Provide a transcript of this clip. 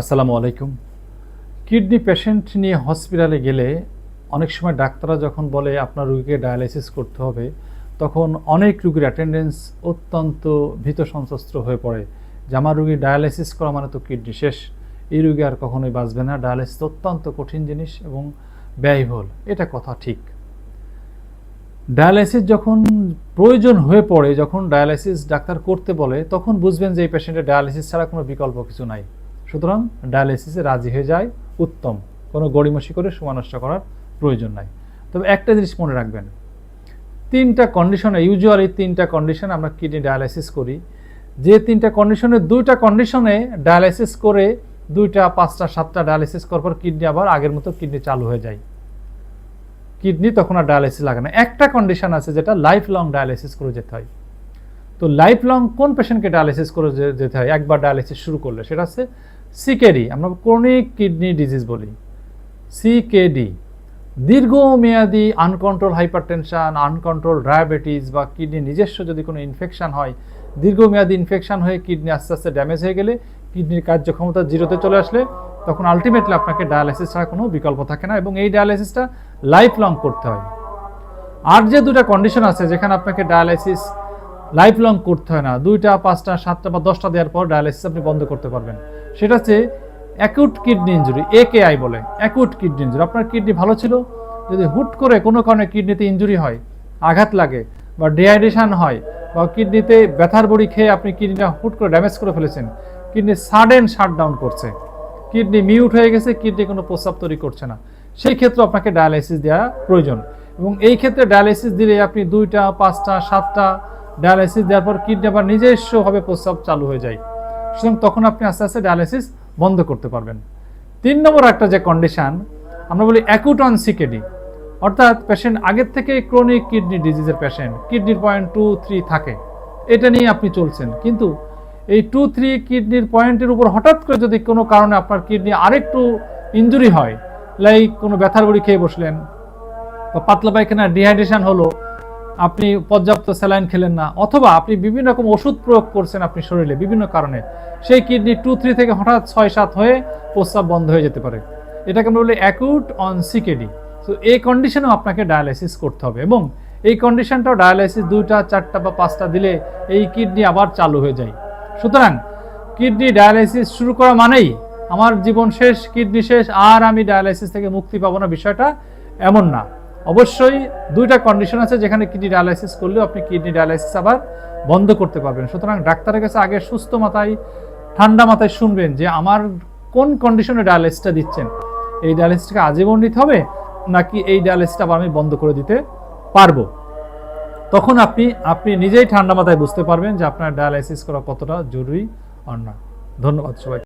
আসসালামু আলাইকুম। Kidney patient নিয়ে হসপিটালে গেলে অনেক সময় ডাক্তাররা যখন বলে আপনার রুগীকে ডায়ালাইসিস করতে হবে, তখন অনেক রুগীর অ্যাটেন্ডেন্স অত্যন্ত ভীত সন্ত্রস্ত হয়ে পড়ে। যে আমার রুগী ডায়ালাইসিস করা মানে তো কিডনি শেষ। এই রুগী আর কখনোই বাঁচবে না। ডায়ালাইসিস অত্যন্ত কঠিন জিনিস এবং ব্যয়বহুল। এটা কথা ঠিক। ডায়ালাইসিস যখন প্রয়োজন হয়ে পড়ে, যখন ডায়ালাইসিস ডাক্তার করতে বলে, তখন বুঝবেন যে এই পেশেন্টের ডায়ালাইসিস ছাড়া কোনো বিকল্প কিছু নাই। সুতরাং ডায়ালাইসিসে রাজি হয়ে যায় উত্তম। কোনো গড়িমসি করে সময় নষ্ট করার প্রয়োজন নাই। তবে একটা জিনিস মনে রাখবেন, তিনটা কন্ডিশনে ইউজুয়ালি তিনটা কন্ডিশন আমরা কিডনি ডায়ালাইসিস করি। যে তিনটা কন্ডিশনে দুইটা কন্ডিশনে ডায়ালাইসিস করে দুইটা, পাঁচটা, সাতটা ডায়ালাইসিস করার পর কিডনি আবার আগের মতো কিডনি চালু হয়ে যায়। কিডনি তখন আর ডায়ালাইসিস লাগে না। একটা কন্ডিশন আছে যেটা লাইফ লং ডায়ালাইসিস করে যেতে হয়। তো লাইফ লং কোন পেশেন্টকে ডায়ালাইসিস করে যেতে হয়? একবার ডায়ালাইসিস শুরু করলে। সেটা হচ্ছে সিকেডি আমরা ক্রনিক কিডনি ডিজিজ বলি। সিকেডি দীর্ঘমেয়াদী আনকন্ট্রোল হাইপারটেনশন আনকন্ট্রোল ডায়াবেটিস বা কিডনি নিজস্ব যদি কোনো ইনফেকশান হয়, দীর্ঘমেয়াদী ইনফেকশন হয়ে কিডনি আস্তে আস্তে ড্যামেজ হয়ে গেলে কিডনির কার্যক্ষমতা জিরোতে চলে আসলে তখন আলটিমেটলি আপনাকে ডায়ালাইসিস ছাড়া কোনো বিকল্প থাকে না এবং এই ডায়ালাইসিসটা লাইফ লং করতে হয়। আর যে দুটা কন্ডিশন আছে যেখানে আপনাকে ডায়ালাইসিস লাইফ লং করতে হয় না। দুইটা, পাঁচটা, সাতটা বা দশটা দেওয়ার পর ডায়ালাইসিস আপনি বন্ধ করতে পারবেন। সেটা হচ্ছে acute kidney injury A K I বলে। অ্যাকুট কিডনি ইঞ্জুরি আপনার কিডনি ভালো ছিল? যদি হুট করে কোনো কারণে কিডনিতে ইঞ্জুরি হয়, আঘাত লাগে বা ডিহাইড্রেশন হয় বা কিডনিতে ব্যথার বড়ি খেয়ে আপনি কিডনিটা হুট করে ড্যামেজ করে ফেলেছেন কিডনি সাডেন শাটডাউন করছে। কিডনি মিউট হয়ে গেছে কিডনি কোনো প্রস্রাব তৈরি করছে না। সেই ক্ষেত্রে আপনাকে ডায়ালাইসিস দেওয়া প্রয়োজন। এবং এই ক্ষেত্রে ডায়ালাইসিস দিলে আপনি দুইটা, পাঁচটা, সাতটা ডায়ালাইসিস দেওয়ার পর কিডনি আবার নিজস্বভাবে প্রস্রাব চালু হয়ে যায়। সুতরাং তখন আপনি আস্তে আস্তে ডায়ালাইসিস বন্ধ করতে পারবেন। তিন নম্বর একটা যে কন্ডিশন আমরা বলি অ্যাকুট অন সিকেডি অর্থাৎ পেশেন্ট আগের থেকে ক্রনিক কিডনি ডিজিজের পেশেন্ট কিডনির পয়েন্ট টু থ্রি থাকে। এটা নিয়ে আপনি চলছেন। কিন্তু এই টু থ্রি কিডনির পয়েন্টের উপর হঠাৎ করে যদি কোনো কারণে আপনার কিডনি আরেকটু ইঞ্জুরি হয় লাইক কোনো ব্যথার বড়ি খেয়ে বসলেন, বা পাতলা পায়খানা ডিহাইড্রেশন হলো আপনি পর্যাপ্ত স্যালাইন খেলেন না, অথবা আপনি বিভিন্ন রকম ওষুধ প্রয়োগ করছেন আপনি শরীরে বিভিন্ন কারণে, সেই কিডনি টু থ্রি থেকে হঠাৎ ছয়, সাত হয়ে প্রস্রাব বন্ধ হয়ে যেতে পারে। এটাকে আমরা বলি অ্যাকুট অন সিকেডি তো এই কন্ডিশনেও আপনাকে ডায়ালাইসিস করতে হবে এবং এই কন্ডিশনটাও ডায়ালাইসিস দুইটা, চারটা বা পাঁচটা দিলে এই কিডনি আবার চালু হয়ে যায়। সুতরাং কিডনি ডায়ালাইসিস শুরু করা মানেই আমার জীবন শেষ, কিডনি শেষ, আর আমি ডায়ালাইসিস থেকে মুক্তি পাবো না, বিষয়টা এমন না। অবশ্যই দুইটা কন্ডিশন আছে যেখানে কিডনি ডায়ালাইসিস করলেও আপনি কিডনি ডায়ালাইসিস আবার বন্ধ করতে পারবেন। সুতরাং ডাক্তারের কাছে আগে সুস্থ মাথায়, ঠান্ডা মাথায় শুনবেন যে আমার কোন কন্ডিশনে ডায়ালাইসিসটা দিচ্ছেন। এই ডায়ালাইসিসটাকে আজীবন নিতে হবে নাকি এই ডায়ালাইসিসটা আবার আমি বন্ধ করে দিতে পারব? তখন আপনি আপনি নিজেই ঠান্ডা মাথায় বুঝতে পারবেন যে আপনার ডায়ালাইসিস করা কতটা জরুরি আর না। ধন্যবাদ সবাই